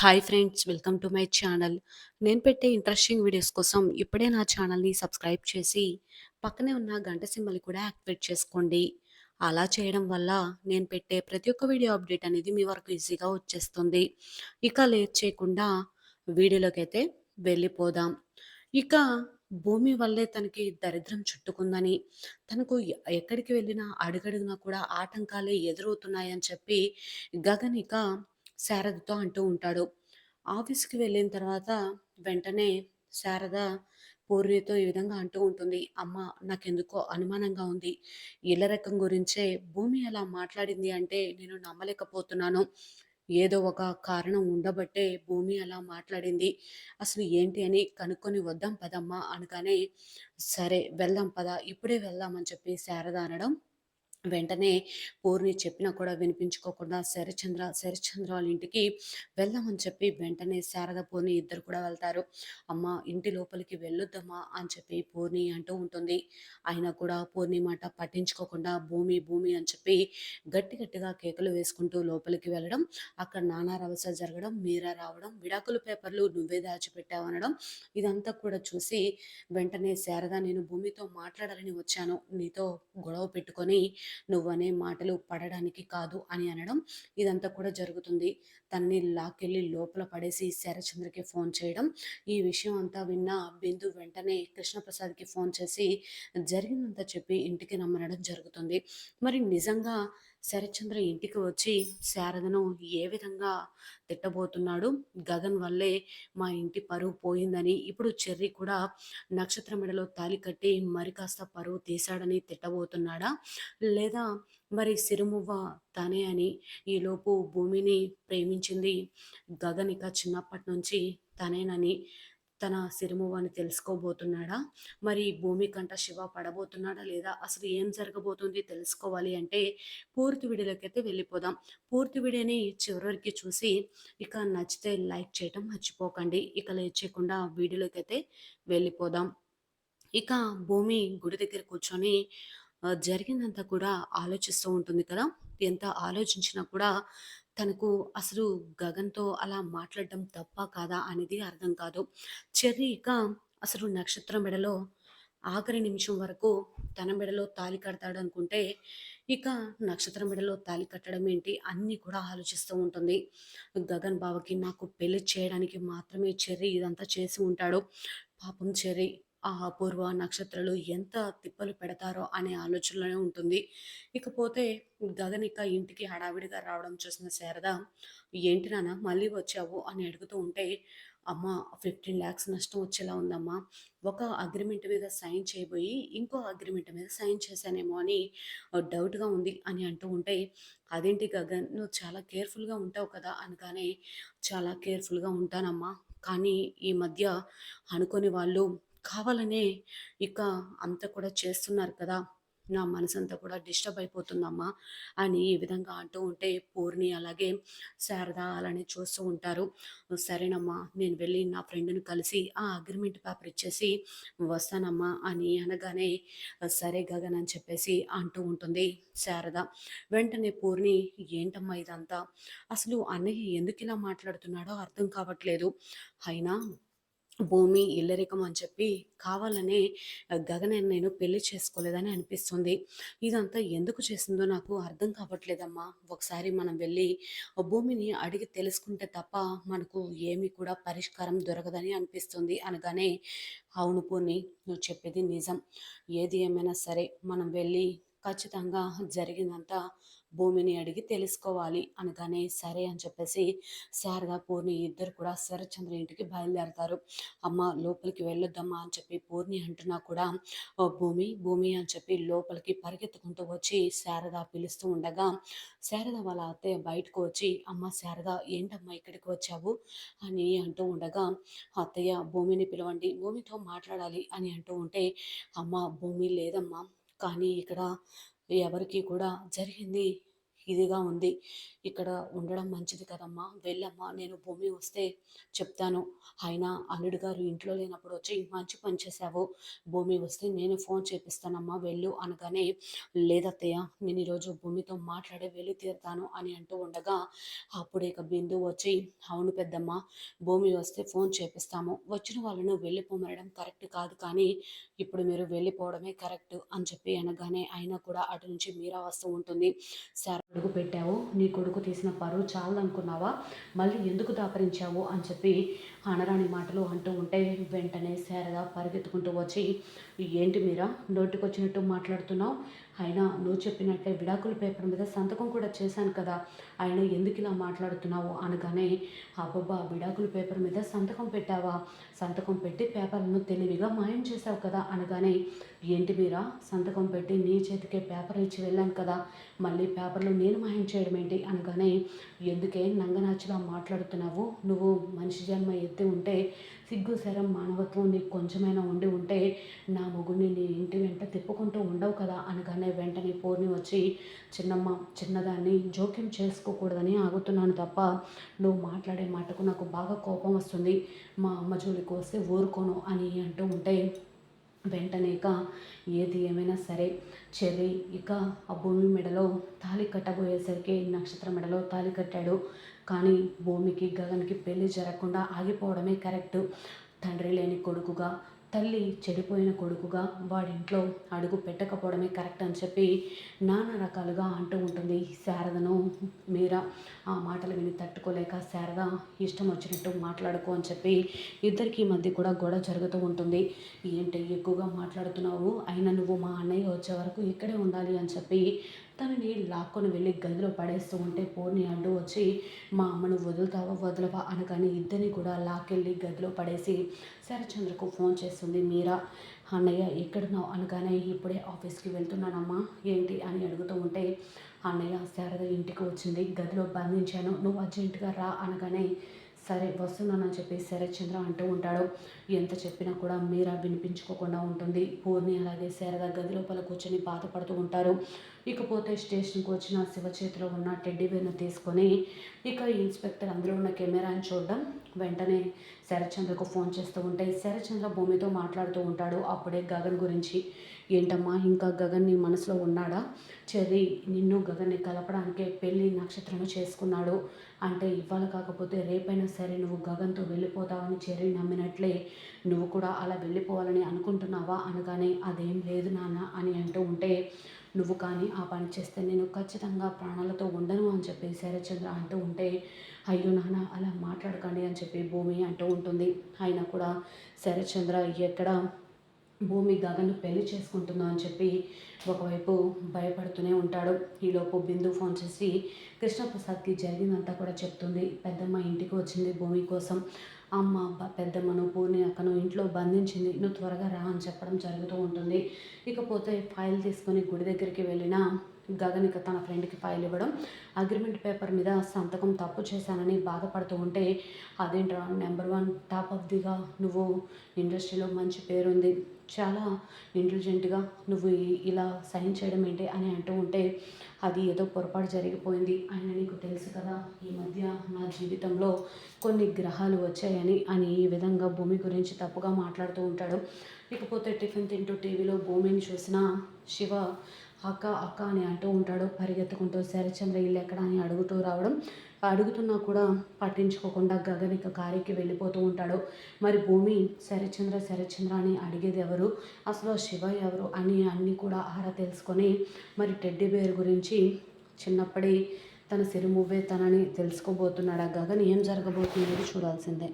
Hi friends welcome to my channel నేను పెట్టే interesting videos కోసం ఇప్పుడే నా ఛానల్ని సబ్స్క్రైబ్ చేసి పక్కనే ఉన్న గంట సింబల్ కూడా యాక్టివేట్ చేసుకోండి. అలా చేయడం వల్ల నేను పెట్టే ప్రతి ఒక్క వీడియో అప్డేట్ అనేది మీ వరకు ఈజీగా వచ్చేస్తుంది. ఇక లేట్ చేయకుండా వీడియోలోకి అయితే వెళ్ళిపోదాం. ఇక భూమి వల్లే తనకి దరిద్రం చుట్టుకుందని తనకు ఎక్కడికి వెళ్ళినా అడుగడుగునా కూడా ఆటంకాలే ఎదురవుతున్నాయని చెప్పి గగన్ ఇక శారదతో అంటూ ఉంటాడు. ఆఫీస్కి వెళ్ళిన తర్వాత వెంటనే శారద పూర్ణితో ఈ విధంగా అంటూ ఉంటుంది. అమ్మ నాకెందుకో అనుమానంగా ఉంది. ఇళ్ళ రకం గురించే భూమి అలా మాట్లాడింది అంటే నేను నమ్మలేకపోతున్నాను. ఏదో ఒక కారణం ఉండబట్టే భూమి అలా మాట్లాడింది? అసలు ఏంటి అని కనుక్కొని వద్దాం పదమ్మా అనగానే సరే వెళ్దాం పద. ఇప్పుడే వెళ్దాం అని చెప్పి శారద అనడం వెంటనే పూర్ణి చెప్పినా కూడా వినిపించుకోకుండా శరచంద్ర శరచంద్ర వాళ్ళ ఇంటికి వెళ్దామని చెప్పి వెంటనే శారద పూర్ణి ఇద్దరు కూడా వెళ్తారు. అమ్మ ఇంటి లోపలికి వెళ్ళొద్దమ్మా అని చెప్పి పూర్ణి అంటూ ఉంటుంది. అయినా కూడా పూర్ణి మాట పట్టించుకోకుండా భూమి భూమి అని చెప్పి గట్టి గట్టిగా కేకలు వేసుకుంటూ లోపలికి వెళ్ళడం అక్కడ నానా రవస జరగడం మీరా రావడం విడాకుల పేపర్లు నువ్వే దాచిపెట్టావనడం ఇదంతా కూడా చూసి వెంటనే శారద నేను భూమితో మాట్లాడాలని వచ్చాను. నీతో గొడవ పెట్టుకొని నువ్వనే మాటలు పడడానికి కాదు అని అనడం ఇదంతా కూడా జరుగుతుంది. తనని లాక్కెళ్ళి లోపల పడేసి శరచంద్రకి ఫోన్ చేయడం. ఈ విషయం అంతా విన్న బిందు వెంటనే కృష్ణప్రసాద్కి ఫోన్ చేసి జరిగిందంతా చెప్పి ఇంటికి రమ్మనడం జరుగుతుంది. మరి నిజంగా శరత్చంద్ర ఇంటికి వచ్చి శారదను ఏ విధంగా తిట్టబోతున్నాడు? గగన్ వల్లే మా ఇంటి పరువు పోయిందని ఇప్పుడు చెర్రి కూడా నక్షత్ర మెడలో తాలి కట్టి మరి కాస్త పరువు తీశాడని తిట్టబోతున్నాడా? లేదా మరి సిరుమువ్వ తనే అని ఈలోపు భూమిని ప్రేమించింది గగన్ ఇక చిన్నప్పటి నుంచి తనేనని తన సిరుమువ్వని తెలుసుకోబోతున్నాడా? మరి భూమి కంట శివ పడబోతున్నాడా లేదా? అసలు ఏం జరగబోతుంది తెలుసుకోవాలి అంటే పూర్తి వీడియోలోకి వెళ్ళిపోదాం. పూర్తి వీడియోని చివరికి చూసి ఇక నచ్చితే లైక్ చేయటం మర్చిపోకండి. ఇక లేచేయకుండా చేయకుండా వెళ్ళిపోదాం. ఇక భూమి గుడి దగ్గర కూర్చొని జరిగినంత జరిగిందంతా కూడా ఆలోచిస్తూ ఉంటుంది కదా? ఎంత ఆలోచించినా కూడా తనకు అసలు గగన్తో అలా మాట్లాడడం తప్ప కాదా అనేది అర్థం కాదు. చెర్రీ ఇక అసలు నక్షత్రం మెడలో ఆఖరి నిమిషం వరకు తన మెడలో తాళి కడతాడు అనుకుంటే ఇక నక్షత్రం మెడలో తాళి కట్టడం ఏంటి అన్నీ కూడా ఆలోచిస్తూ ఉంటుంది. గగన్ బావకి నాకు పెళ్ళి చేయడానికి మాత్రమే చెర్రీ ఇదంతా చేసి ఉంటాడు. పాపం చెర్రీ ఆ అపూర్వ నక్షత్రాలు ఎంత తిప్పలు పెడతారో అనే ఆలోచనలోనే ఉంటుంది. ఇకపోతే గగన్ ఇక ఇంటికి హడావిడిగా రావడం చూసిన శారద ఏంటి నాన్న మళ్ళీ వచ్చావు? అని అడుగుతూ ఉంటే అమ్మ ఫిఫ్టీన్ ల్యాక్స్ నష్టం వచ్చేలా ఉందమ్మా. ఒక అగ్రిమెంట్ మీద సైన్ చేయబోయి ఇంకో అగ్రిమెంట్ మీద సైన్ చేశానేమో అని డౌట్గా ఉంది అని అంటూ ఉంటే అదేంటి గగన్ నువ్వు చాలా కేర్ఫుల్గా ఉంటావు కదా అనగానే చాలా కేర్ఫుల్గా ఉంటానమ్మా. కానీ ఈ మధ్య అనుకోని వాళ్ళు కావాలనే ఇక అంత కూడా చేస్తున్నారు కదా. నా మనసంతా కూడా డిస్టర్బ్ అయిపోతుందమ్మా అని ఈ విధంగా అంటూ ఉంటే పూర్ణి అలాగే శారద అలానే చూస్తూ ఉంటారు. సరేనమ్మా నేను వెళ్ళి నా ఫ్రెండ్ని కలిసి ఆ అగ్రిమెంట్ పేపర్ ఇచ్చేసి వస్తానమ్మా అని అనగానే సరే గగన్ అని చెప్పేసి అంటూ ఉంటుంది శారద. వెంటనే పూర్ణి ఏంటమ్మా ఇదంతా? అసలు అన్నయ్య ఎందుకు ఇలా మాట్లాడుతున్నాడో అర్థం కావట్లేదు. అయినా భూమి ఇల్లరికం అని చెప్పి కావాలనే గగన్ నేను పెళ్ళి చేసుకోలేదని అనిపిస్తుంది. ఇదంతా ఎందుకు చేసిందో నాకు అర్థం కావట్లేదమ్మా. ఒకసారి మనం వెళ్ళి ఆ భూమిని అడిగి తెలుసుకుంటే తప్ప మనకు ఏమీ కూడా పరిష్కారం దొరకదని అనిపిస్తుంది అనగానే అవును పూర్ణి నువ్వు చెప్పేది నిజం. ఏది ఏమైనా సరే మనం వెళ్ళి ఖచ్చితంగా జరిగిందంతా భూమిని అడిగి తెలుసుకోవాలి అనగానే సరే అని చెప్పేసి శారదా పూర్ణి ఇద్దరు కూడా శరత్చంద్ర ఇంటికి బయలుదేరతారు. అమ్మ లోపలికి వెళ్ళొద్దమ్మా అని చెప్పి పూర్ణి అంటున్నా కూడా "ఓ భూమి భూమి అని చెప్పి లోపలికి పరిగెత్తుకుంటూ వచ్చి శారద పిలుస్తూ ఉండగా శారద వాళ్ళ అత్తయ్య బయటకు వచ్చి అమ్మ శారద ఏంటమ్మా ఇక్కడికి వచ్చావు? అని అంటూ ఉండగా అత్తయ్య భూమిని పిలవండి భూమితో మాట్లాడాలి అని అంటూ ఉంటే అమ్మ భూమి లేదమ్మా కానీ ఇక్కడ ఎవరికి కూడా జరిగింది. ఇదిగా ఉంది. ఇక్కడ ఉండడం మంచిది కదమ్మా. వెళ్ళమ్మా. నేను భూమి వస్తే చెప్తాను. అయినా అల్లుడు గారు ఇంట్లో లేనప్పుడు వచ్చి మంచి పని చేశావు. భూమి వస్తే నేను ఫోన్ చేపిస్తానమ్మా. వెళ్ళు అనగానే లేదత్తయ్య నేను ఈరోజు భూమితో మాట్లాడే వెళ్ళి తీరుతాను అని అంటూ ఉండగా అప్పుడు ఇక బిందు వచ్చి అవును పెద్దమ్మ భూమి వస్తే ఫోన్ చేపిస్తాము. వచ్చిన వాళ్ళను వెళ్ళిపోమనడం కరెక్ట్ కాదు కానీ ఇప్పుడు మీరు వెళ్ళిపోవడమే కరెక్ట్ అని చెప్పి అనగానే అయినా కూడా అటు నుంచి మీరా వస్తూ ఉంటుంది. సార్ అడుగు పెట్టావు నీ కొడుకు తీసిన పరువు చాలనుకున్నావా? మళ్ళీ ఎందుకు దాపరించావు అని చెప్పి అనరాని మాటలు అంటూ ఉంటే వెంటనే శారద పరిగెత్తుకుంటూ వచ్చి ఏంటి మీరా? నోటికొచ్చినట్టు మాట్లాడుతున్నావు? అయినా నువ్వు చెప్పినట్టే విడాకుల పేపర్ మీద సంతకం కూడా చేశాను కదా. ఆయన ఎందుకు ఇలా మాట్లాడుతున్నావు? అనగానే అబ్బబ్బా విడాకుల పేపర్ మీద సంతకం పెట్టావా? సంతకం పెట్టి పేపర్ను తెలివిగా మాయం చేశావు కదా? అనగానే ఏంటి మీరా? సంతకం పెట్టి నీ చేతికే పేపర్ ఇచ్చి వెళ్ళాను కదా. మళ్ళీ పేపర్లు నేను మాయం చేయడం ఏంటి? అనగానే ఎందుకే నంగనాచిలా మాట్లాడుతున్నావు? నువ్వు మనిషి జన్మ వ్యక్తి ఉంటే సిగ్గు శరం మానవత్వం నీకు కొంచెమైనా ఉండి ఉంటే నా మొగుడిని నీ ఇంటి వెంట తిప్పుకుంటూ ఉండవు కదా అనగానే వెంటనే పూర్ణి వచ్చి చిన్నమ్మ చిన్నదాన్ని జోక్యం చేసుకోకూడదని ఆగుతున్నాను తప్ప నువ్వు మాట్లాడే మాటకు నాకు బాగా కోపం వస్తుంది. మా అమ్మ జోలికి వస్తే ఊరుకోను అని అంటూ ఉంటే వెంటనే ఇక ఏది ఏమైనా సరే చెర్రి ఇక ఆ భూమి మెడలో తాళి కట్టబోయేసరికి నక్షత్ర మెడలో తాళి కట్టాడు. కానీ భూమికి గగన్కి పెళ్ళి జరగకుండా ఆగిపోవడమే కరెక్ట్. తండ్రి లేని కొడుకుగా తల్లి చెడిపోయిన కొడుకుగా వాడింట్లో అడుగు పెట్టకపోవడమే కరెక్ట్ అని చెప్పి నానా రకాలుగా అంటూ ఉంటుంది శారదను. మీరా ఆ మాటలు విని తట్టుకోలేక శారద ఇష్టం వచ్చినట్టు మాట్లాడుకో అని చెప్పి ఇద్దరికి మధ్య కూడా గొడవ జరుగుతూ ఉంటుంది. ఏంటి ఎక్కువగా మాట్లాడుతున్నావు? అయినా నువ్వు మా అన్నయ్య వచ్చే వరకు ఇక్కడే ఉండాలి అని చెప్పి తనని లాక్కొని వెళ్ళి గదిలో పడేస్తూ ఉంటే పోర్ని అడ్డు వచ్చి మా అమ్మను వదులుతావా వదలవా? అనగానే ఇద్దరిని కూడా లాక్కెళ్ళి గదిలో పడేసి శరచంద్రకు ఫోన్ చేస్తుంది మీరా? అన్నయ్య ఎక్కడున్నావు? అనగానే ఇప్పుడే ఆఫీస్కి వెళ్తున్నానమ్మా ఏంటి? అని అడుగుతూ ఉంటే అన్నయ్య శారద ఇంటికి వచ్చింది గదిలో బంధించాను నువ్వు అర్జెంటుగా రా అనగానే సరే వస్తున్నానని చెప్పి శరత్చంద్ర అంటూ ఉంటాడు. ఎంత చెప్పినా కూడా మీరా వినిపించుకోకుండా ఉంటుంది. పూర్ణి అలాగే శారద గది లోపల కూర్చొని బాధపడుతూ ఉంటారు. ఇకపోతే స్టేషన్కి వచ్చిన శివ చేతిలో ఉన్న టెడ్డీ బేర్ను తీసుకొని ఇక ఇన్స్పెక్టర్ అందులో ఉన్న కెమెరాని చూడడం వెంటనే శరత్చంద్రకు ఫోన్ చేస్తూ ఉంటాయి శరత్చంద్ర భూమితో మాట్లాడుతూ ఉంటాడు. అప్పుడే గగన్ గురించి ఏంటమ్మా ఇంకా గగన్ నీ మనసులో ఉన్నాడా? చెర్రీ నిన్ను గగన్ని కలపడానికే పెళ్ళి నక్షత్రము చేసుకున్నాడు. అంటే ఇవాళ కాకపోతే రేపైనా సరే నువ్వు గగన్తో వెళ్ళిపోతావని చెర్రీ నమ్మినట్లే. నువ్వు కూడా అలా వెళ్ళిపోవాలని అనుకుంటున్నావా? అనగానే అదేం లేదు నాన్న అని అంటూ ఉంటే నువ్వు కానీ ఆ పని చేస్తే నేను ఖచ్చితంగా ప్రాణాలతో ఉండను అని చెప్పి శరచంద్ర అంటూ ఉంటే అయ్యో నాన్న అలా మాట్లాడకండి అని చెప్పి భూమి అంటూ ఉంటుంది. అయినా కూడా శరచంద్ర ఎక్కడ భూమి గగన్ను పెళ్ళి చేసుకుంటుందో అని చెప్పి ఒకవైపు భయపడుతూనే ఉంటాడు. ఈలోపు బిందు ఫోన్ చేసి కృష్ణప్రసాద్కి జరిగిందంతా కూడా చెప్తుంది. పెద్దమ్మ ఇంటికి వచ్చింది భూమి కోసం. అమ్మ పెద్దమ్మను పూర్ణి అక్కను ఇంట్లో బంధించింది నువ్వు త్వరగా రా అని చెప్పడం జరుగుతూ ఉంటుంది. ఇకపోతే ఫైల్ తీసుకొని గుడి దగ్గరికి వెళ్ళిన గగనిక తన ఫ్రెండ్కి ఫైల్ ఇవ్వడం అగ్రిమెంట్ పేపర్ మీద సంతకం తప్పు చేశానని బాధపడుతూ ఉంటే అదేంట్రా నెంబర్ వన్ టాప్ ఆఫ్ దిగా నువ్వు ఇండస్ట్రీలో మంచి పేరుంది. చాలా ఇంటెలిజెంట్గా నువ్వు ఇలా సైన్ చేయడం ఏంటి? అని అంటూ ఉంటే అది ఏదో పొరపాటు జరిగిపోయింది. ఆయన నీకు తెలుసు కదా ఈ మధ్య నా జీవితంలో కొన్ని గ్రహాలు వచ్చాయని అని ఈ విధంగా భూమి గురించి తప్పుగా మాట్లాడుతూ ఉంటాడు. ఇకపోతే టిఫిన్ తింటూ టీవీలో భూమిని చూసిన శివ అక్క అక్క అని అంటూ ఉంటాడు. పరిగెత్తుకుంటూ శరచంద్ర ఇల్లు ఎక్కడ అని అడుగుతూ రావడం అడుగుతున్నా కూడా పట్టించుకోకుండా గగనిక కారికి వెళ్ళిపోతూ ఉంటాడు. మరి భూమి శరచంద్ర శరచంద్ర అని అడిగేది ఎవరు? అసలు శివ ఎవరు అని అన్నీ కూడా ఆరా తెలుసుకొని మరి టెడ్డీ బేర్ గురించి చిన్నప్పటి తన సిరుమువ్వే తనని తెలుసుకోబోతున్నాడు? ఆ గగన్ ఏం జరగబోతుందో చూడాల్సిందే.